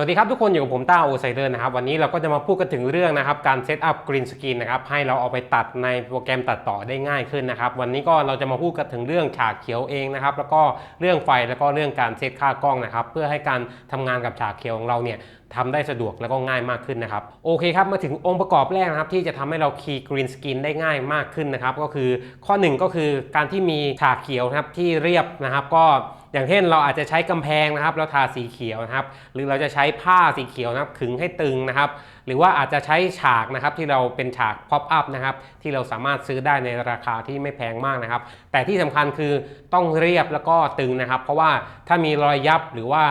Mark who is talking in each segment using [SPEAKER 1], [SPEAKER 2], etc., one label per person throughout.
[SPEAKER 1] สวัสดีครับทุกคนอยู่กับผมต้าโอไซเดอร์นะครับวันนี้เราก็จะมาพูดกันถึงเรื่องนะครับการเซตอัพกรีนสกรีนนะครับให้เราเอาไปตัดในโปรแกรมตัดต่อได้ง่ายขึ้นนะครับวันนี้ก็เราจะมาพูดกันถึงเรื่องฉากเขียวเองนะครับแล้วก็เรื่องไฟแล้วก็เรื่องการเซตค่ากล้องนะครับเพื่อให้การทำงานกับฉากเขียวของเราเนี่ยทำได้สะดวกแล้วก็ง่ายมากขึ้นนะครับโอเคครับมาถึงองค์ประกอบแรกนะครับที่จะทำให้เราคีย์กรีนสกรีนได้ง่ายมากขึ้นนะครับก็คือข้อหนึ่งก็คือการที่มีฉากเขียวนะครับที่เรียบนะครับก็ อย่างเช่นเราอาจจะใช้กำแพงนะครับแล้วทาสีเขียวนะครับ หรือเราจะใช้ผ้าสีเขียวนะครับขึงให้ตึงนะครับ หรือว่าอาจจะใช้ฉากนะครับที่เราเป็นฉากพ็อปอัพนะครับที่เราสามารถซื้อได้ในราคาที่ไม่แพงมากนะครับ แต่ที่สำคัญคือต้องเรียบแล้วก็ตึงนะครับ เพราะว่าถ้ามีรอยยับหรือว่า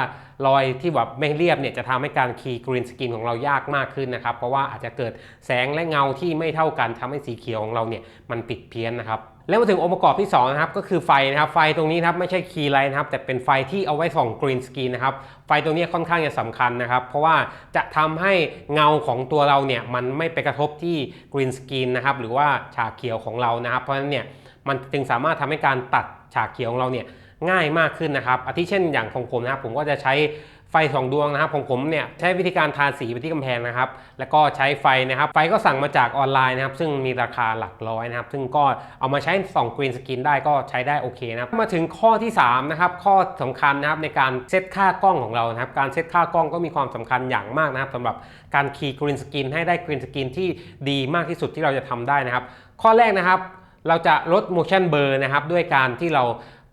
[SPEAKER 1] รอยที่แบบไม่เรียบเนี่ยจะทำให้การคีย์กรีนสกินของเรายากมากขึ้นนะครับ เพราะว่าอาจจะเกิดแสงและเงาที่ไม่เท่ากันทำให้สีเขียวของเราเนี่ยมันปิดเพี้ยนนะครับแล้วมาถึงองค์ประกอบที่2นะครับก็คือไฟนะครับไฟตรงนี้นะครับไม่ใช่คีย์ไลท์นะครับแต่เป็นไฟที่เอาไว้ส่องกรีนสกรีนนะครับไฟตรงนี้ค่อนข้างจะสำคัญนะครับ เพราะว่าจะทำให้เงาของตัวเราเนี่ยมันไม่ไปกระทบที่กรีนสกรีนนะครับหรือว่าฉากเขียวของเรานะครับ เพราะฉะนั้นเนี่ยมันจึงสามารถทำให้การตัดฉากเขียวของเราเนี่ย ง่ายมากขึ้นนะครับอาทิเช่นอย่างของผมนะครับผมก็จะใช้ไฟสองดวงนะครับของผมเนี่ยใช้วิธีการทาสีไปที่กำแพงนะครับ แล้วก็ใช้ไฟนะครับไฟก็สั่งมาจากออนไลน์นะครับ ซึ่งมีราคาหลักร้อยนะครับ ซึ่งก็เอามาใช้ส่องกรีนสกรีนได้ก็ใช้ได้โอเคนะครับมาถึงข้อที่3นะครับข้อสำคัญนะครับในการเซตค่ากล้องของเรานะครับ การเซตค่ากล้องก็มีความสำคัญอย่างมากนะครับสำหรับการคีย์กรีนสกรีนให้ได้กรีนสกรีนที่ดีมากที่สุดที่เราจะทำได้นะครับ ข้อแรกนะครับเราจะลด motion blur นะครับด้วยการที่เรา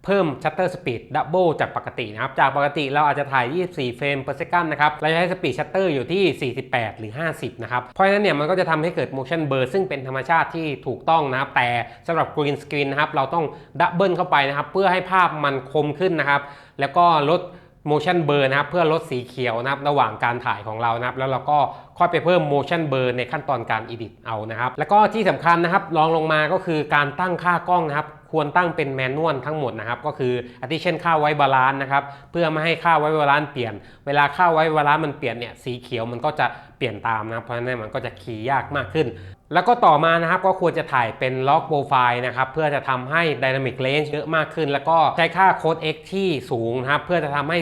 [SPEAKER 1] เพิ่ม shutter speed double จากปกตินะครับ จากปกติเราอาจจะถ่าย 24 เฟรม per second นะครับ เราจะใช้ speed shutter อยู่ที่ 48 หรือ 50 นะครับ เพราะฉะนั้นเนี่ยมันก็จะทำให้เกิด motion blur ซึ่งเป็นธรรมชาติที่ถูกต้องนะครับ แต่สำหรับ green screen นะครับ เราต้อง double เข้าไปนะครับ เพื่อให้ภาพมันคมขึ้นนะครับ แล้วก็ลด motion blur นะครับ เพื่อลดสีเขียวนะครับ ระหว่างการถ่ายของเรานะครับ แล้วเราก็ค่อยไปเพิ่ม motion blur ในขั้นตอนการ edit เอานะครับ แล้วก็ที่สำคัญนะครับรองลงมาก็คือการตั้งค่ากล้องนะครับควรตั้งเป็นแมนนวลทั้งหมดนะครับ ก็คืออาทิเช่นค่าไว้บาลานซ์นะครับ เพื่อไม่ให้ค่าไว้บาลานซ์เปลี่ยน เวลาค่าไว้บาลานซ์มันเปลี่ยนเนี่ยสีเขียวมันก็จะเปลี่ยนตามนะครับเพราะฉะนั้นมันก็จะคีย์ยากมากขึ้น แล้วก็ต่อมานะครับก็ควรจะถ่ายเป็นล็อกโปรไฟล์นะครับ เพื่อจะทำให้ Dynamic Range เยอะมากขึ้น แล้วก็ใช้ค่าโค้ด X ที่สูงนะครับ เพื่อจะทำให้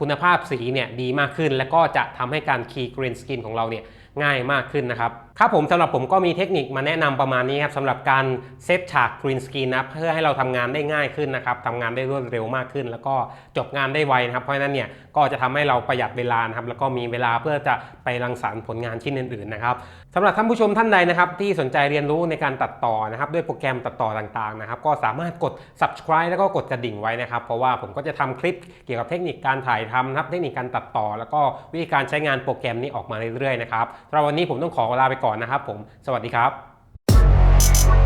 [SPEAKER 1] คุณภาพสีเนี่ยดีมากขึ้น แล้วก็จะทำให้การคีย์กรีนสกินของเราเนี่ย ง่ายมากขึ้นนะครับครับผมสำหรับผมก็มีเทคนิคมาแนะนำประมาณนี้ครับสำหรับการเซตฉากกรีนสกรีนนะเพื่อให้เราทำงานได้ง่ายขึ้นนะครับทำงานได้รวดเร็วมากขึ้น แล้วก็จบงานได้ไวนะครับ เพราะฉะนั้นเนี่ยก็จะทำให้เราประหยัดเวลานะครับแล้วก็มีเวลาเพื่อจะไปรังสรรค์ผลงานชิ้นอื่นๆนะครับสำหรับท่านผู้ชมท่านใดนะครับที่สนใจเรียนรู้ในการตัดต่อนะครับด้วยโปรแกรมตัดต่อต่างๆนะครับก็สามารถกด subscribe แล้วก็กดกระดิ่งไว้นะครับเพราะว่าผมก็จะทำคลิปเกี่ยวกับเทคนิคการถ่ายทำนะครับเทคนิคการตัดต่อ แล้วก็วิธีการใช้งานโปรแกรมนี้ออกมาเรื่อยๆนะครับเราวันนี้ผมต้องขอลาไปก่อนนะครับผม สวัสดีครับ